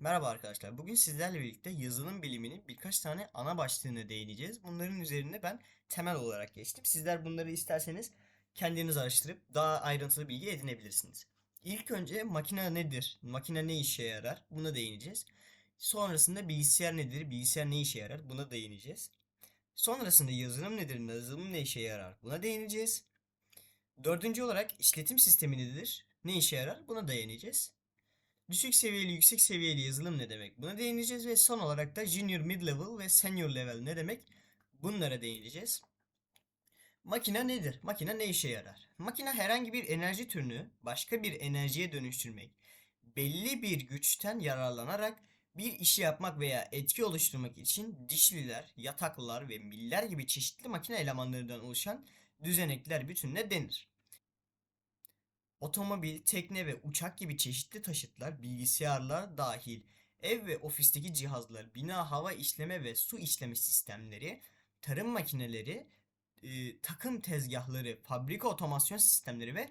Merhaba arkadaşlar. Bugün sizlerle birlikte yazılım biliminin birkaç tane ana başlığına değineceğiz. Bunların üzerine ben temel olarak geçtim. Sizler bunları isterseniz kendiniz araştırıp daha ayrıntılı bilgi edinebilirsiniz. İlk önce makine nedir? Makine ne işe yarar? Buna değineceğiz. Sonrasında bilgisayar nedir? Bilgisayar ne işe yarar? Buna değineceğiz. Sonrasında yazılım nedir? Yazılım ne işe yarar? Buna değineceğiz. Dördüncü olarak işletim sistemi nedir? Ne işe yarar? Buna değineceğiz. Düşük seviyeli, yüksek seviyeli yazılım ne demek? Buna değineceğiz ve son olarak da junior, mid-level ve senior level ne demek? Bunlara değineceğiz. Makine nedir? Makine ne işe yarar? Makine herhangi bir enerji türünü başka bir enerjiye dönüştürmek, belli bir güçten yararlanarak bir işi yapmak veya etki oluşturmak için dişliler, yataklılar ve miller gibi çeşitli makine elemanlarından oluşan düzenekler bütününe denir. Otomobil, tekne ve uçak gibi çeşitli taşıtlar, bilgisayarlar dahil ev ve ofisteki cihazlar, bina hava işleme ve su işleme sistemleri, tarım makineleri, e, takım tezgahları, fabrika otomasyon sistemleri ve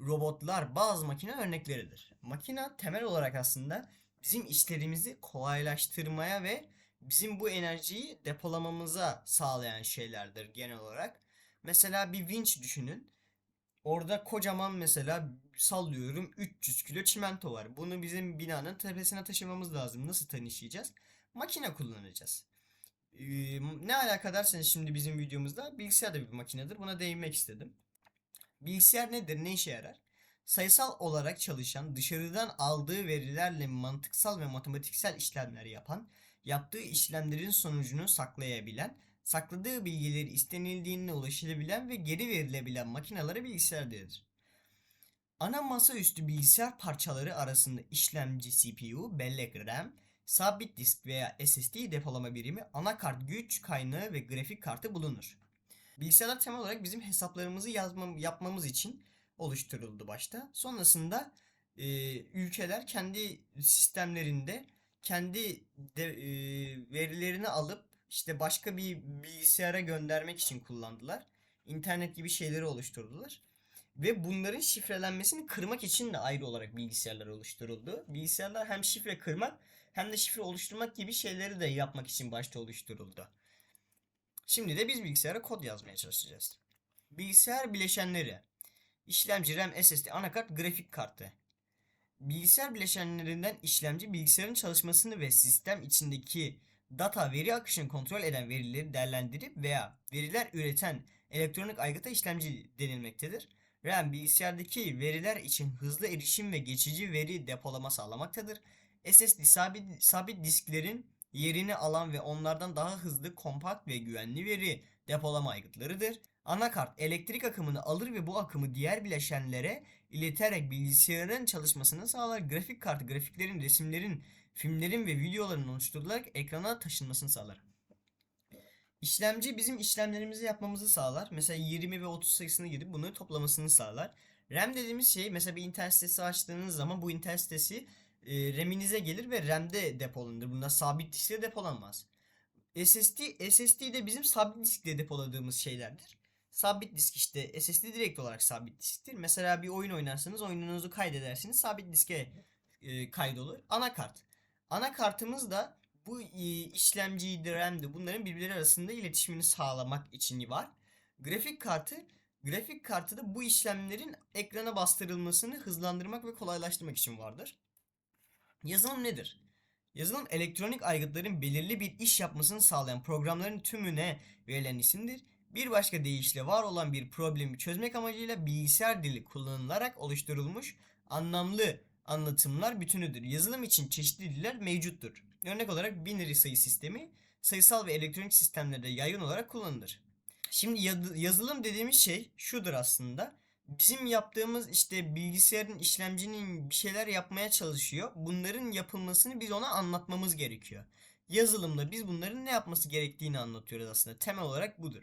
robotlar bazı makine örnekleridir. Makina temel olarak aslında bizim işlerimizi kolaylaştırmaya ve bizim bu enerjiyi depolamamıza sağlayan şeylerdir genel olarak. Mesela bir vinç düşünün. Orada kocaman mesela sallıyorum 300 kilo çimento var. Bunu bizim binanın tepesine taşımamız lazım. Nasıl taşıyacağız? Makine kullanacağız. Ee, ne alaka derseniz şimdi bizim videomuzda bilgisayar da bir makinedir. Buna değinmek istedim. Bilgisayar nedir? Ne işe yarar? Sayısal olarak çalışan, dışarıdan aldığı verilerle mantıksal ve matematiksel işlemler yapan, yaptığı işlemlerin sonucunu saklayabilen, sakladığı bilgileri istenildiğinde ulaşılabilen ve geri verilebilen makinelere bilgisayar denir. Ana masaüstü bilgisayar parçaları arasında işlemci CPU, bellek RAM, sabit disk veya SSD depolama birimi, anakart güç kaynağı ve grafik kartı bulunur. Bilgisayarlar temel olarak bizim hesaplarımızı yazmam, yapmamız için oluşturuldu başta. Sonrasında e, ülkeler kendi sistemlerinde kendi de, e, verilerini alıp işte başka bir bilgisayara göndermek için kullandılar. İnternet gibi şeyleri oluşturdular. Ve bunların şifrelenmesini kırmak için de ayrı olarak bilgisayarlar oluşturuldu. Bilgisayarlar hem şifre kırmak hem de şifre oluşturmak gibi şeyleri de yapmak için başta oluşturuldu. Şimdi de biz bilgisayara kod yazmaya çalışacağız. Bilgisayar bileşenleri. İşlemci, RAM, SSD, anakart, grafik kartı. Bilgisayar bileşenlerinden işlemci bilgisayarın çalışmasını ve sistem içindeki data veri akışını kontrol eden verileri değerlendirip veya veriler üreten elektronik aygıta işlemci denilmektedir. RAM bilgisayardaki veriler için hızlı erişim ve geçici veri depolama sağlamaktadır. SSD sabit, sabit disklerin yerini alan ve onlardan daha hızlı, kompakt ve güvenli veri depolama aygıtlarıdır. Anakart elektrik akımını alır ve bu akımı diğer bileşenlere ileterek bilgisayarın çalışmasını sağlar. Grafik kartı grafiklerin, resimlerin, filmlerin ve videoların oluşturularak ekrana taşınmasını sağlar. İşlemci bizim işlemlerimizi yapmamızı sağlar. Mesela 20 ve 30 sayısını girip bunları toplamasını sağlar. RAM dediğimiz şey mesela bir internet sitesi açtığınız zaman bu internet sitesi e, RAM'inize gelir ve RAM'de depolanır. Bunda sabit diskte depolanmaz. SSD, SSD de bizim sabit diskte depoladığımız şeylerdir. Sabit disk işte SSD direkt olarak sabit disktir. Mesela bir oyun oynarsanız oyununuzu kaydedersiniz. Sabit diske e, kaydolur. Anakart. Anakartımız da bu e, işlemciyi, RAM'di bunların birbirleri arasında iletişimini sağlamak için var. Grafik kartı Grafik kartı da bu işlemlerin ekrana bastırılmasını hızlandırmak ve kolaylaştırmak için vardır. Yazılım nedir? Yazılım elektronik aygıtların belirli bir iş yapmasını sağlayan programların tümüne verilen isimdir. Bir başka deyişle var olan bir problemi çözmek amacıyla bilgisayar dili kullanılarak oluşturulmuş anlamlı anlatımlar bütünüdür. Yazılım için çeşitli diller mevcuttur. Örnek olarak binary sayı sistemi sayısal ve elektronik sistemlerde yaygın olarak kullanılır. Şimdi yazılım dediğimiz şey şudur aslında. Bizim yaptığımız işte bilgisayarın işlemcinin bir şeyler yapmaya çalışıyor. Bunların yapılmasını biz ona anlatmamız gerekiyor. Yazılımda biz bunların ne yapması gerektiğini anlatıyoruz aslında. Temel olarak budur.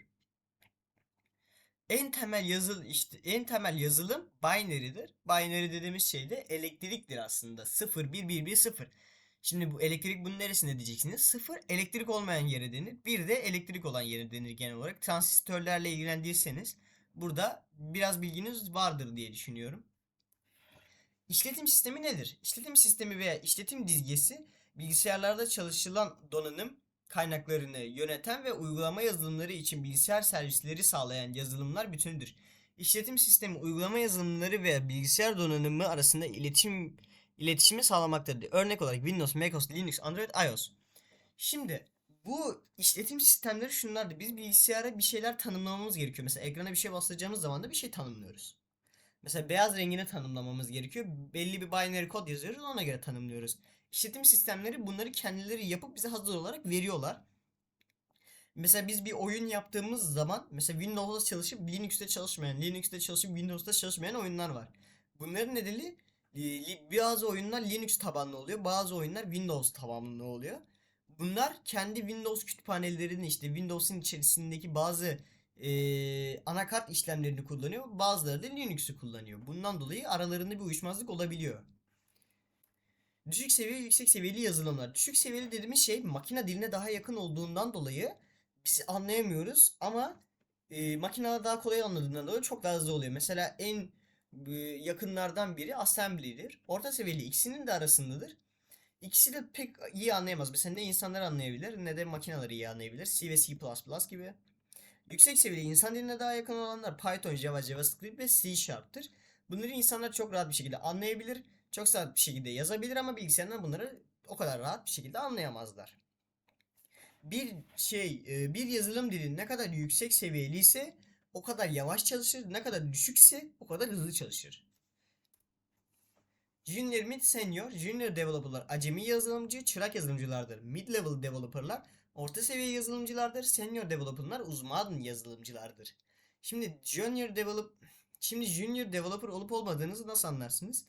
En temel yazıl işte en temel yazılım binary'dir. Binary dediğimiz şey de elektriktir aslında. 0 1 1 1 0. Şimdi bu elektrik bunun neresinde diyeceksiniz? 0 elektrik olmayan yere denir. Bir de elektrik olan yere denir genel olarak. Transistörlerle ilgilendiyseniz burada biraz bilginiz vardır diye düşünüyorum. İşletim sistemi nedir? İşletim sistemi veya işletim dizgesi bilgisayarlarda çalışılan donanım kaynaklarını yöneten ve uygulama yazılımları için bilgisayar servisleri sağlayan yazılımlar bütünüdür. İşletim sistemi uygulama yazılımları ve bilgisayar donanımı arasında iletişim iletişimi sağlamaktadır. Örnek olarak Windows, macOS, Linux, Android, iOS. Şimdi bu işletim sistemleri şunlardı. Biz bilgisayara bir şeyler tanımlamamız gerekiyor. Mesela ekrana bir şey bastıracağımız zaman da bir şey tanımlıyoruz. Mesela beyaz rengini tanımlamamız gerekiyor. Belli bir binary kod yazıyoruz ona göre tanımlıyoruz. İşletim sistemleri bunları kendileri yapıp bize hazır olarak veriyorlar. Mesela biz bir oyun yaptığımız zaman mesela Windows'ta çalışıp Linux'te çalışmayan, Linux'te çalışıp Windows'ta çalışmayan oyunlar var. Bunların nedeni e, bazı oyunlar Linux tabanlı oluyor, bazı oyunlar Windows tabanlı oluyor. Bunlar kendi Windows kütüphanelerini işte Windows'un içerisindeki bazı e, anakart işlemlerini kullanıyor. Bazıları da Linux'u kullanıyor. Bundan dolayı aralarında bir uyuşmazlık olabiliyor. Düşük seviyeli yüksek seviyeli yazılımlar. Düşük seviyeli dediğimiz şey makine diline daha yakın olduğundan dolayı biz anlayamıyoruz ama e, makineler daha kolay anladığından dolayı çok daha hızlı oluyor. Mesela en e, yakınlardan biri assembly'dir. Orta seviyeli ikisinin de arasındadır. İkisi de pek iyi anlayamaz. Mesela ne insanlar anlayabilir ne de makineler iyi anlayabilir. C ve C++ gibi. Yüksek seviyeli insan diline daha yakın olanlar Python, Java, JavaScript ve C Sharp'tır. Bunları insanlar çok rahat bir şekilde anlayabilir. Çok rahat bir şekilde yazabilir ama bilgisayarlar bunları o kadar rahat bir şekilde anlayamazlar. Bir şey, e, bir yazılım dili ne kadar yüksek seviyeli ise o kadar yavaş çalışır, ne kadar düşükse o kadar hızlı çalışır. Junior, Mid, Senior, Junior developerlar acemi yazılımcı, çırak yazılımcılardır. Mid-level developerlar orta seviye yazılımcılardır. Senior developerlar uzman yazılımcılardır. Şimdi Junior develop Şimdi Junior developer olup olmadığınızı nasıl anlarsınız?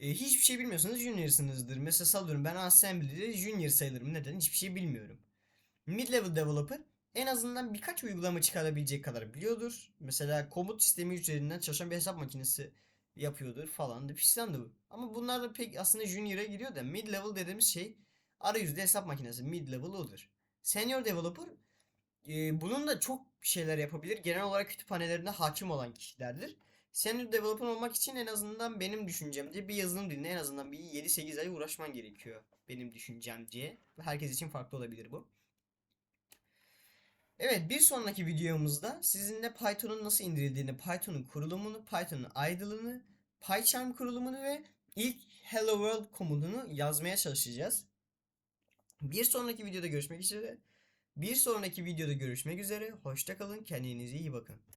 E, hiçbir şey bilmiyorsanız Junior'sınızdır. Mesela sallıyorum ben Assembly'de Junior sayılırım. Neden? Hiçbir şey bilmiyorum. Mid-level developer en azından birkaç uygulama çıkarabilecek kadar biliyordur. Mesela komut sistemi üzerinden çalışan bir hesap makinesi yapıyordur falan da fistan da bu. Ama bunlar da pek aslında junior'a giriyor da mid level dediğimiz şey arayüzde hesap makinesi mid level odur. Senior developer e, bunun da çok şeyler yapabilir. Genel olarak kütüphanelerinde hakim olan kişilerdir. Senior developer olmak için en azından benim düşüncemce bir yazılım diline en azından bir 7-8 ay uğraşman gerekiyor. Benim düşüncemce. Herkes için farklı olabilir bu. Evet bir sonraki videomuzda sizinle Python'un nasıl indirildiğini, Python'un kurulumunu, Python'un idle'ını, PyCharm kurulumunu ve ilk Hello World komutunu yazmaya çalışacağız. Bir sonraki videoda görüşmek üzere. Bir sonraki videoda görüşmek üzere. Hoşça kalın. Kendinize iyi bakın.